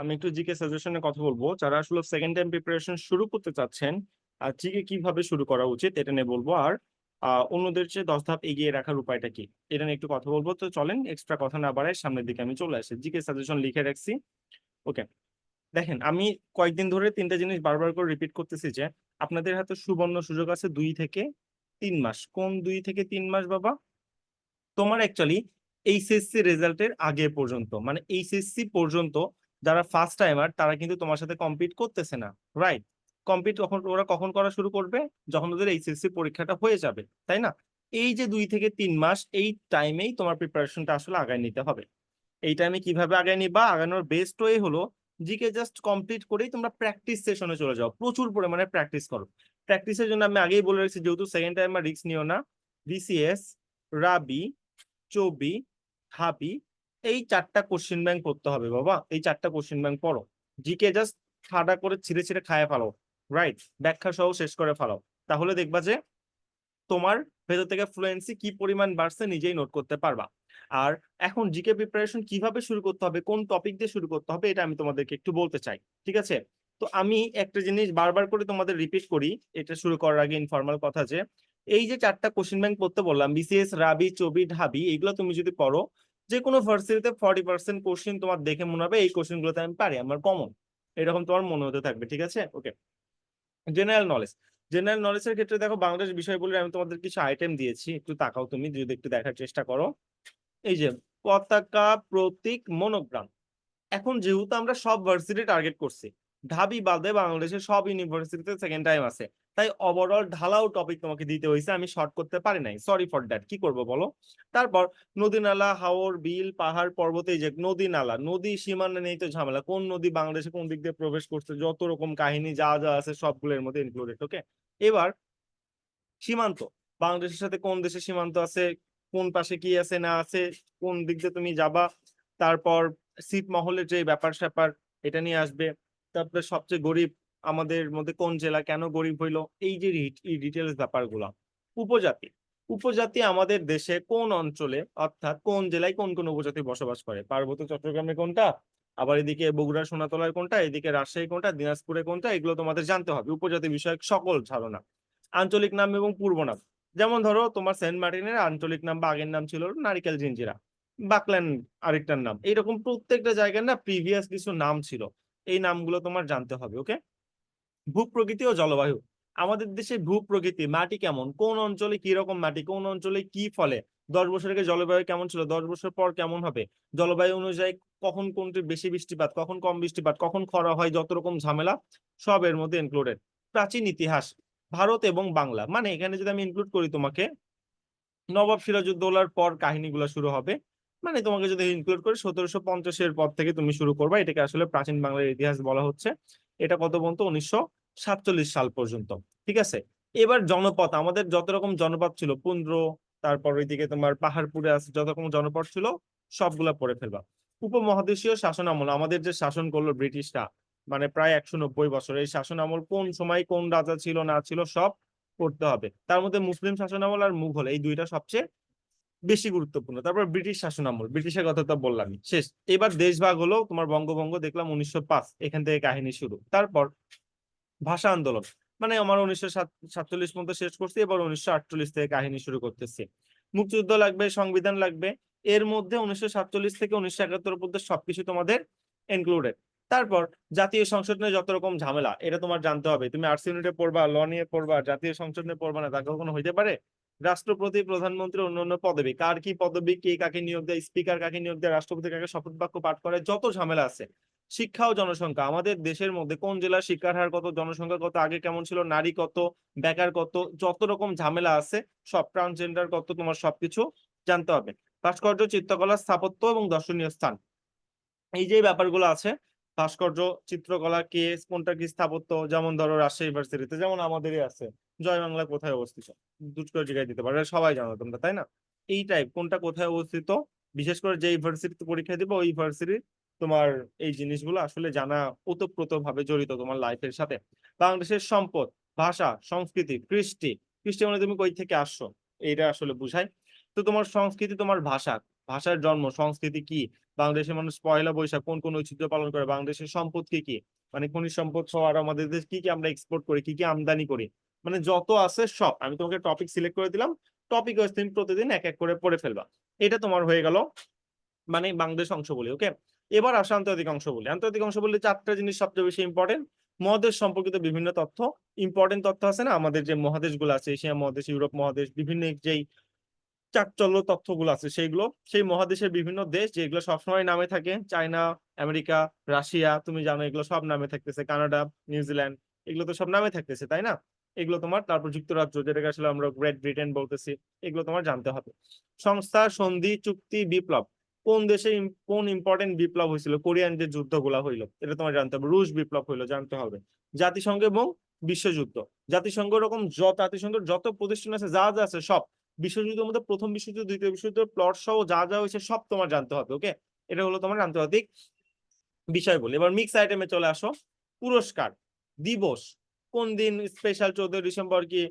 আমি একটু জিকে সাজেশনে কথা বলব। যারা আসলে সেকেন্ড টাইম প্রিপারেশন শুরু করতে চাচ্ছেন জিকে কীভাবে শুরু করা উচিত এটা নিয়ে বলব। আর অন্যদের চেয়ে দশ ধাপ এগিয়ে রাখার উপায়টা কি? এটা নিয়ে একটু কথা বলব। তো চলেন এক্সট্রা কথা না বাড়ায় সামনের দিকে আমি চলে আসি। জিকে সাজেশন লিখে রাখছি। ওকে। দেখেন, আমি কয়েকদিন ধরে তিনটা জিনিস বারবার করে রিপিট করতেছি যে, আপনাদের হাতে সুবর্ণ সুযোগ আছে দুই থেকে তিন মাস। কোন দুই থেকে তিন মাস, বাবা? তোমার অ্যাকচুয়ালি এইচএসসি রেজাল্টের আগে পর্যন্ত মানে এইচএসসি পর্যন্ত যারা ফার্স্ট টাইমার তারা কিন্তু তোমার সাথে কম্পিট করতেছে না রাইট কম্পিট কখন, ওরা কখন করা শুরু করবে? যখন ওদের এইচএসসি পরীক্ষাটা হয়ে যাবে, তাই না? এই যে দুই থেকে তিন মাস, এই টাইমেই তোমার প্রিপারেশনটা আসলে আগায় নিতে হবে। এই টাইমে কীভাবে আগায় নিবা? আগানোর বেস্ট ওয়ে হলো, জিকে জাস্ট কমপ্লিট করেই তোমরা প্র্যাকটিস সেশনে চলে যাও। প্রচুর পরিমাণে প্র্যাকটিস করো। প্র্যাকটিসের জন্য আমি আগেই বলে রেখেছি, যেহেতু সেকেন্ড টাইমার রিস্ক নিও না। বিসিএস রাবি চবি হাবি এই চারটা কোশ্চেন ব্যাংক করতে হবে বাবা। এই চারটা কোশ্চেন ব্যাংক পড়ো। জিকে জাস্ট ঠাডা করে ছিঁড়ে ছিঁড়ে খায় ফেলো। রাইট ব্যাখ্যা সহ শেষ করে ফেলো। তাহলে দেখবা যে তোমার ভেতর থেকে ফ্লুয়েন্সি কি পরিমাণ বাড়ছে নিজেই নোট করতে পারবা। আর এখন জিকে প্রিপারেশন কীভাবে শুরু করতে হবে, কোন টপিক দিয়ে শুরু করতে হবে, এটা আমি তোমাদেরকে একটু বলতে চাই। ঠিক আছে? তো আমি একটা জিনিস বারবার করে তোমাদের রিপিট করি, এটা শুরু করার আগে ইনফর্মাল কথা যে, এই যে চারটা কোশ্চেন ব্যাংক পড়তে বললাম বিসিএস রাবি চবি ঢাবি এগুলো তুমি যদি পড়ো যে কোনো ভার্সিটিতে ফর্টি পার্সেন্ট কোশ্চেন তোমার দেখে মনে হবে, এই কোশ্চেন গুলোতে আমি পারি, আমার কমন এরকম তোমার মনে হতে থাকবে, ঠিক আছে? ওকে জেনারেল নলেজ জেনারেল নলেজের ক্ষেত্রে দেখো, বাংলাদেশ বিষয় বলে আমি তোমাদের কিছু আইটেম দিয়েছি, একটু তাকাও তুমি, যদি একটু দেখার চেষ্টা করো। এই যে, পতাকা, প্রতীক মনোগ্রাম এখন যেহেতু আমরা সব ভার্সিটি টার্গেট করছি, ঢাবি বাদে বাংলাদেশের সব ইউনিভার্সিটিতে সেকেন্ড টাইম আছে। তাই ওভারঅল ঢালাও টপিক তোমাকে দিতে হয়েছে আমি শর্ট করতে পারি নাই। সরি ফর দ্যাট কি করব বলো? তারপর নদী নালা, হাওর, বিল, পাহাড়, পর্বত এই যে নদী নালা, নদী সীমানা নেই তো ঝামেলা। কোন নদী বাংলাদেশে কোন দিক দিয়ে প্রবেশ করছে, যত রকম কাহিনী যা যা আছে সবগুলোর মধ্যে ইনক্লুডেড ওকে এবার সীমান্ত, বাংলাদেশের সাথে কোন দেশের সীমান্ত আছে, কোন পাশে কি আছে, না আছে, কোন দিক দিয়ে তুমি যাবা, তারপর ছিট মহলের যে ব্যাপার স্যাপার এটা নিয়ে আসবে। তারপরে সবচেয়ে গরিব আমাদের মধ্যে কোন জেলা কেন গরিব হইল, এই যে ডিটেলস ব্যাপারগুলো। উপজাতি উপজাতি আমাদের দেশে কোন অঞ্চলে, অর্থাৎ কোন জেলায় কোন কোন উপজাতি বসবাস করে? পার্বত্য চট্টগ্রামে কোনটা? আবার এদিকে বগুড়া, সোনাতলার কোনটা? এদিকে রাজশাহী কোনটা? দিনাজপুরে কোনটা? এগুলো তোমাদের জানতে হবে। উপজাতি বিষয়ক সকল ধারণা। আঞ্চলিক নাম এবং পূর্ব নাম। যেমন ধরো, তোমার সেন্ট মার্টিনের আঞ্চলিক নাম বা আগের নাম ছিল নারিকেল জিঞ্জিরা। বাকল্যান্ড আরেকটার নাম। এইরকম প্রত্যেকটা জায়গার না প্রিভিয়াস কিছু নাম ছিল। এই নামগুলো তোমার জানতে হবে ওকে ভূপ্রকৃতি ও জলবায়ু। আমাদের দেশে ভূপ্রকৃতি, মাটি কেমন? কোন অঞ্চলে কি রকম মাটি? কোন অঞ্চলে কি ফলে? দশ বছর আগে জলবায়ু কেমন ছিল? দশ বছর পর কেমন হবে? জলবায়ু অনুযায়ী কখন কোনটি বেশি বৃষ্টিপাত, কখন কম বৃষ্টিপাত, কখন খরা হয়, যত রকম ঝামেলা, সব এর মধ্যে ইনক্লুডেড প্রাচীন ইতিহাস, ভারত এবং বাংলা। মানে এখানে যদি আমি ইনক্লুড করি তোমাকে, নবাব সিরাজউদ্দৌলার পর কাহিনীগুলো শুরু হবে। মানে তোমাকে যদি ইনক্লুড করি, সতেরোশো পঞ্চাশের পর থেকে তুমি শুরু করবা। এটাকে আসলে প্রাচীন বাংলার ইতিহাস বলা হচ্ছে। এটা কত পর্যন্ত? উনিশশো সাতচল্লিশ সাল পর্যন্ত, ঠিক আছে? এবার জনপথ, আমাদের যত রকম জনপদ ছিল পুন্দ্র তারপর ওইদিকে তোমার পাহাড়পুরে আছে, যত রকম জনপদ ছিল, সবগুলা পড়ে ফেলবা। উপমহাদেশীয় শাসন আমল আমাদের যে শাসন করল ব্রিটিশরা মানে প্রায় একশো নব্বই বছর, এই শাসন আমল কোন সময় কোন রাজা ছিল না ছিল সব করতে হবে। তার মধ্যে মুসলিম শাসন আমল আর মুঘল, এই দুইটা সবচেয়ে বেশি গুরুত্বপূর্ণ। তারপর ব্রিটিশ শাসন আমল ব্রিটিশের কথা তো বললামই। শেষ। এবার দেশভাগ হলো তোমার বঙ্গভঙ্গ দেখলাম উনিশশো পাঁচ, এখান থেকে কাহিনী শুরু। তারপর ভাষা আন্দোলন। মানে আমার উনিশশো সাতচল্লিশ মধ্যে শেষ করছি, এবার উনিশশো আটচল্লিশ থেকে কাহিনী শুরু করতেছি। মুক্তিযুদ্ধ লাগবে, সংবিধান লাগবে, এর মধ্যে উনিশশো সাতচল্লিশ থেকে উনিশশো একাত্তর পর্যন্ত সবকিছু তোমাদের ইনক্লুডেড তারপর জাতীয় সংসদ নিয়ে যত রকম ঝামেলা, এটা তোমার জানতে হবে। তুমি আর্টস ইউনিটে পড়বা ল নিয়ে পড়বা, জাতীয় সংসদ নিয়ে পড়বা না, তা কখনো হইতে পারে? রাষ্ট্রপতি, প্রধানমন্ত্রী, অন্যান্য পদবি। কার কি পদবি, কে কাকে নিয়োগ দেয়, স্পিকার কাকে নিয়োগ দেয়, রাষ্ট্রপতি কাকে শপথ বাক্য পাঠ করে, যত ঝামেলা আছে। শিক্ষা ও জনসংখ্যা, আমাদের দেশের মধ্যে কোন জেলার শিক্ষার হার কত, জনসংখ্যা কত, আগে কেমন ছিল, নারী কত, বেকার কত, যত রকম ঝামেলা আছে, সব ট্রান্সজেন্ডার কত, তোমার সবকিছু জানতে হবে। ভাস্কর্য, চিত্রকলা, স্থাপত্য এবং দর্শনীয় স্থান। এই যে ব্যাপারগুলো আছে ভাস্কর্য, চিত্রকলা, কে, কোনটা কি স্থাপত্য? যেমন ধরো রাজশাহী ইউনিভার্সিটিতে যেমন আমাদেরই আছে। জয় বাংলা কোথায় অবস্থিত? দুটো করে জায়গায় দিতে পারো সবাই জানো তোমরা, তাই না? এই টাইপ কোনটা কোথায় অবস্থিত? বিশেষ করে যে ইউনিভার্সিটিতে পরীক্ষা দিবে, ওই ইউনিভার্সিটির তোমার এই জিনিসগুলো আসলে জানা ওতপ্রোত ভাবে জড়িত তোমার লাইফের সাথে। বাংলাদেশের সম্পদ, ভাষা, সংস্কৃতি, কৃষ্টি কৃষ্টি মানে তুমি কই থেকে আসছো? এইটা আসলে বুঝায়। তো তোমার সংস্কৃতি, তোমার ভাষা ভাষার জন্ম, সংস্কৃতি কি? বাংলাদেশের মানুষ পয়লা বৈশাখ কোন কোন ঐতিহ্য পালন করে? বাংলাদেশের সম্পদ কি? কি মানে খনিজ সম্পদ সহ আর আমাদের দেশ কি কি আমরা এক্সপোর্ট করি, কি কি আমদানি করি? মানে যত আছে সব। আমি তোমাকে টপিক সিলেক্ট করে দিলাম। টপিক ওয়াইজ তুমি প্রতিদিন এক এক করে পড়ে ফেলবা। এটা তোমার হয়ে গেল মানে বাংলাদেশ অংশ বলি ওকে এবার আসে আন্তর্জাতিক অংশ বলি। আন্তর্জাতিক অংশ বললে চারটা জিনিস সবচেয়ে বেশি ইম্পর্টেন্ট মহাদেশ সম্পর্কিত বিভিন্ন তথ্য। ইম্পর্টেন্ট তথ্য আছে না? আমাদের যে মহাদেশগুলো আছে, এশিয়া মহাদেশ, ইউরোপ মহাদেশ, বিভিন্ন যেই চাকচল্য তথ্যগুলো আছে সেইগুলো সেই মহাদেশের বিভিন্ন দেশ যেগুলো সবসময় নামে থাকে, চায়না, আমেরিকা, রাশিয়া, তুমি জানো এগুলো সব নামে থাকতেছে, কানাডা, নিউজিল্যান্ড, এগুলো তো সব নামে থাকতেছে, তাই না? এগুলো তোমার, তারপর যুক্তরাজ্য, যেটাকে আসলে আমরা গ্রেট ব্রিটেন বলতেছি, এগুলো তোমার জানতে হবে। সংস্থা সন্ধি চুক্তি বিপ্লব, কোন দেশে কোন ইম্পর্টেন্ট বিপ্লব হয়েছিল? কোরিয়ান যে যুদ্ধগুলা হইল, এটা তোমার জানতে হবে। রুশ বিপ্লব হইল, জানতে হবে। জাতিসংঘ এবং বিশ্বযুদ্ধ, জাতিসংঘ এরকম জাতিসংঘের যত প্রতিষ্ঠান আছে, যা যা আছে, সব বিশ্বযুদ্ধের মধ্যে প্রথম বিশ্বযুদ্ধ দ্বিতীয় বিশ্বযুদ্ধ প্লট সহ যা যা হয়েছে সব তোমার জানতে হবে ওকে এটা হলো তোমার আন্তর্জাতিক বিষয় বলি। এবার মিক্স আইটেমে চলে আসো। পুরস্কার, দিবস, কোন দিন স্পেশাল চোদ্দই ডিসেম্বর কি,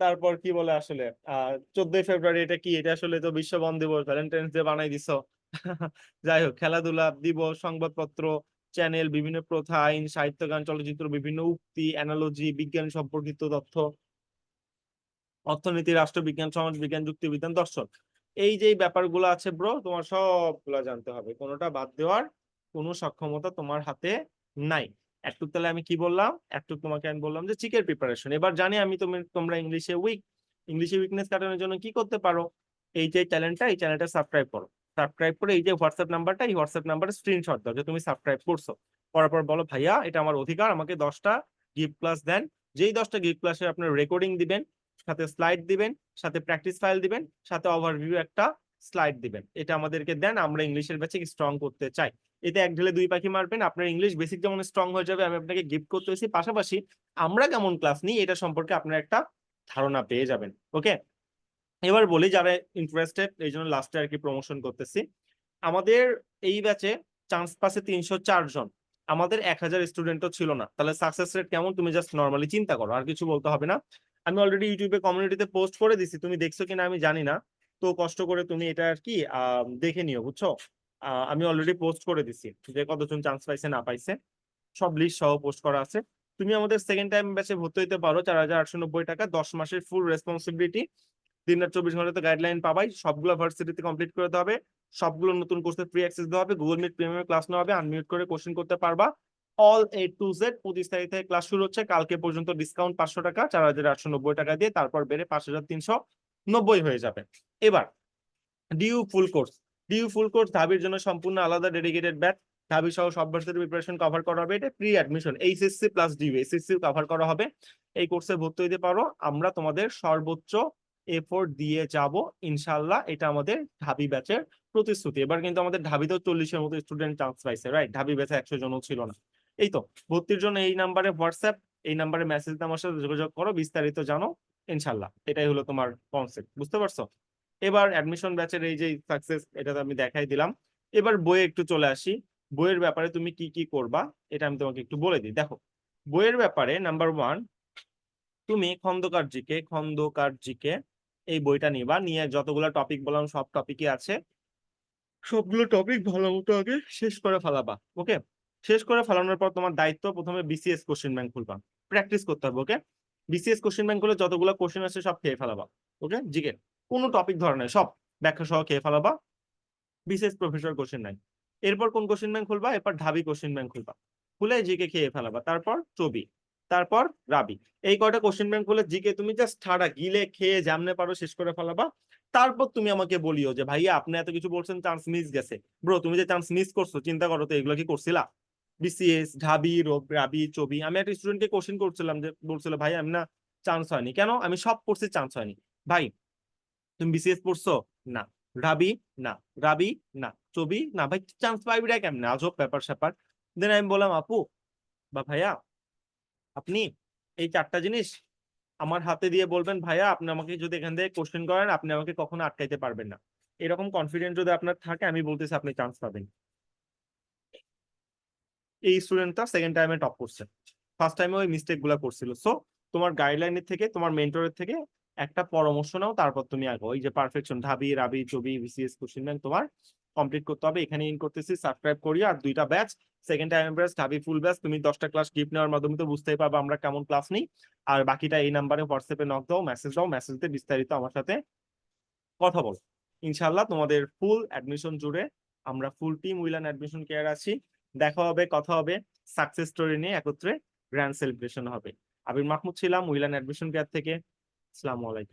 তারপর কি বলে আসলে? আহ, চোদ্দই ফেব্রুয়ারি এটা কি? এটা আসলে তো বিশ্ব বন দিবস ভ্যালেন্টাইন্স ডে বানাই দিছো। যাই হোক, খেলাধুলা, দিবস, সংবাদপত্র চ্যানেল বিভিন্ন প্রথা, আইন, সাহিত্য, গান, চলচ্চিত্র, বিভিন্ন উক্তি অ্যানালজি বিজ্ঞান সম্পর্কিত তথ্য অর্থনীতি, রাষ্ট্রবিজ্ঞান সমাজ বিজ্ঞান যুক্তিবিজ্ঞান, দর্শন। এই যে ব্যাপারগুলো আছে ব্রো তোমার সবগুলা জানতে হবে। কোনোটা বাদ দেওয়ার কোনো সক্ষমতা তোমার হাতে নাই। একটু তাহলে আমি কি বললাম? একটু তোমাকে আমি বললাম যে চিকের প্রিপারেশন এবার জানি আমি তুমি, তোমরা ইংলিশে উইক ইংলিশে উইকনেস কাটানোর জন্য কি করতে পারো? এই যে চ্যানেলটা এই চ্যানেলটা সাবস্ক্রাইব করো। সাবস্ক্রাইব করে এই যে হোয়াটসঅ্যাপ নাম্বারটা এই হোয়াটসঅ্যাপ নাম্বারে স্ক্রিনশট দাও যে তুমি সাবস্ক্রাইব করছ। করার পর বলো, ভাইয়া, এটা আমার অধিকার, আমাকে দশটা গিফট ক্লাস দেন। যেই দশটা গিফট ক্লাসে আপনার রেকর্ডিং দিবেন সাথে স্লাইড দিবেন, সাথে প্র্যাকটিস ফাইল দিবেন, সাথে ওভারভিউ একটা স্লাইড দিবেন। এটা আমাদেরকে দেন, আমরা ইংলিশের ব্যাচে স্ট্রং করতে চাই। এতে এক ঢেলে দুই পাখি মারবেন, আপনার ইংলিশ বেসিক যেমন স্ট্রং হয়ে যাবে, আমি আপনাকে গিফট করতেছি পাশাপাশি আমরা কেমন ক্লাস নিই, এটা সম্পর্কে আপনার একটা ধারণা পেয়ে যাবেন ওকে এবার বলি যারা ইন্টারেস্টেড এই জন্য লাস্টে আর কি প্রমোশন করতেছি। আমাদের এই ব্যাচে চান্স পাশে তিনশো চার জন। আমাদের এক হাজার স্টুডেন্টও ছিল না। তাহলে সাকসেস রেট কেমন? তুমি জাস্ট নর্মালি চিন্তা করো, আর কিছু বলতে হবে না। আমি অলরেডি ইউটিউবে কমিউনিটিতে পোস্ট করে দিছি, তুমি দেখছ কিনা আমি জানি না। তো কষ্ট করে তুমি এটা আর কি দেখে নিও, বুঝছ? আমি অলরেডি পোস্ট করে দিছি যে কতজন চান্স পাইছে, না পাইছে। সব লিস্ট সহ পোস্ট করা আছে। তুমি আমাদের সেকেন্ড টাইম ব্যাচে ভর্তি হতে পারো, চার হাজার আটশো নব্বই টাকা, দশ মাসের ফুল রেসপন্সিবিলিটি দিন রাত চব্বিশ ঘন্টাতে গাইডলাইন পাবাই, সবগুলো ভার্সিটিতে কমপ্লিট করে দেওয়া হবে। সবগুলো নতুন কোর্সে ফ্রি অ্যাক্সেস দেওয়া হবে গুগল মিট প্রিমিয়াম ক্লাস নেওয়া হবে আনমিউট করে কোশ্চেন করতে পারবা। অল এ টু জেড পঁচিশ তারিখ থেকে ক্লাস শুরু হচ্ছে। কালকে পর্যন্ত ডিসকাউন্ট পাঁচশো টাকা, চার হাজার আটশো নব্বই টাকা দিয়ে তারপর বেড়ে পাঁচ হাজার তিনশো নব্বই হয়ে যাবে। এবার DU full course DU full course ধাবির জন্য সম্পূর্ণ আলাদা ডেডিকেটেড ব্যাচ ধাবি সহ সব ভার্সিটি প্রিপারেশন কভার করা হবে। এটা pre admission HSC plus DU SSC cover করা হবে। এই কোর্সে ভর্তি হতে পারো। আমরা তোমাদের সর্বোচ্চ এফোর্ট দিয়ে যাব। ইনশাল্লাহ এটা আমাদের ঢাবি ব্যাচের প্রতিশ্রুতি। এবার কিন্তু আমাদের ঢাবিতেও চল্লিশের মতো স্টুডেন্ট চান্স পাইছে রাইট ঢাবি ব্যাচে একশো জনও ছিল না। এই তো, ভর্তির জন্য এই নাম্বারে হোয়াটসঅ্যাপ এই নাম্বারে মেসেজ দিয়ে আমার সাথে যোগাযোগ করো, বিস্তারিত জানো, ইনশাল্লাহ। এটাই হলো তোমার কনসেপ্ট বুঝতে পারছ? এবার অ্যাডমিশন ব্যাচের এই যে সাকসেস এটা তো আমি দেখাই দিলাম। এবার বইয়ে একটু চলে আসি। বইয়ের ব্যাপারে তুমি কি কি করবা, এটা আমি তোমাকে একটু বলে দিই। দেখো, বইয়ের ব্যাপারে নাম্বার ওয়ান তুমি খন্দকার জিকে খন্দকার জিকে এই বইটা নিবা, নিয়ে যতগুলো টপিক বললাম, সব টপিকই আছে। সবগুলো টপিক ভালো মতো আগে শেষ করে ফেলাবা ওকে শেষ করে ফেলানোর পর তোমার দায়িত্ব প্রথমে বিসিএস কোশ্চেন ব্যাংক খুলবা। প্র্যাকটিস করতে হবে ওকে বিসিএস কোশ্চেন ব্যাংক খুলে যতগুলো কোশ্চেন আছে সব খেয়ে ফেলাবা ওকে জিকে কোনো টপিক ধরনের সব ব্যাখ্যা সহ খেয়ে ফেলাবা। বিসিএস প্রফেসর কোশ্চেন নাই এরপর কোন কোশ্চেন ব্যাংক খুলবা? এরপর ঢাবি কোশ্চেন ব্যাংক খুলবা। খুলে জিকে খেয়ে ফেলাবা, তারপর চবি, তারপর রাবি। এই কয়টা কোশ্চেন ব্যাংক খুলে জিকে তুমি জাস্ট ঠাড়া গিলে খেয়ে জামনে পারো শেষ করে ফেলাবা। তারপর তুমি আমাকে বলিও যে, ভাইয়া, আপনি এত কিছু বলছেন চান্স মিস গেছে। ব্রো তুমি যে চান্স মিস করছ, চিন্তা করো তো, এগুলো কি করছিলা? বিসিএস ঢাবি রব রাবি, চবি। আমি একটা স্টুডেন্টকে কোশ্চেন করছিলাম যে, বলছিল, ভাই, আমি না চান্স হয়নি। কেন? আমি সব পড়ছি চান্স হয়নি। ভাই, তুমি বিসিএস পড়ছো? না। রাবি? না। রাবি? না। চবি? না। ভাই চান্স পাইবি না কেমনে? আজব ব্যাপার স্যাপার। দেন আমি বললাম, আপু, বা ভাইয়া, আপনি এই চারটা জিনিস আমার হাতে দিয়ে বলবেন, ভাইয়া, আপনি আমাকে যদি এখান থেকে কোশ্চেন করেন, আপনি আমাকে কখনো আটকাইতে পারবেন না। এরকম কনফিডেন্ট যদি আপনার থাকে, আমি বলতেছি, আপনি চান্স পাবেন। এই স্টুডেন্টটা সেকেন্ড টাইমে টপ করছে। ফার্স্ট টাইমে ওই মিস্টেকগুলা করছিল। সো তোমার গাইডলাইনের থেকে, তোমার মেন্টরের থেকে একটা পরামর্শ নাও, তারপর তুমি আগো এই যে perfection Dhabi Rabi, Chabi BCS question bank তোমার কমপ্লিট করতে হবে। এখানে ইন করতেছি সাবস্ক্রাইব করি আর দুইটা ব্যাচ সেকেন্ড টাইম ব্যাচ ঢাবি ফুল ব্যাচ তুমি দশটা ক্লাস গিফট নেওয়ার মাধ্যমে তো বুঝতেই পারবে আমরা কেমন ক্লাস নিই। আর বাকিটা এই নাম্বারে হোয়াটসঅ্যাপে নক দাও মেসেজ দাও মেসেজতে বিস্তারিত আমার সাথে কথা বলো। ইনশাল্লাহ তোমাদের ফুল অ্যাডমিশন জুড়ে আমরা ফুল টিম উইলান অ্যাডমিশন কেয়ার আছি। দেখা হবে, কথা হবে সাকসেস স্টোরি নিয়ে একত্রে গ্র্যান্ড সেলিব্রেশন হবে। আবির মাহমুদ ছিলাম, উইলান অ্যাডমিশন কেয়ার থেকে। আসসালামু আলাইকুম।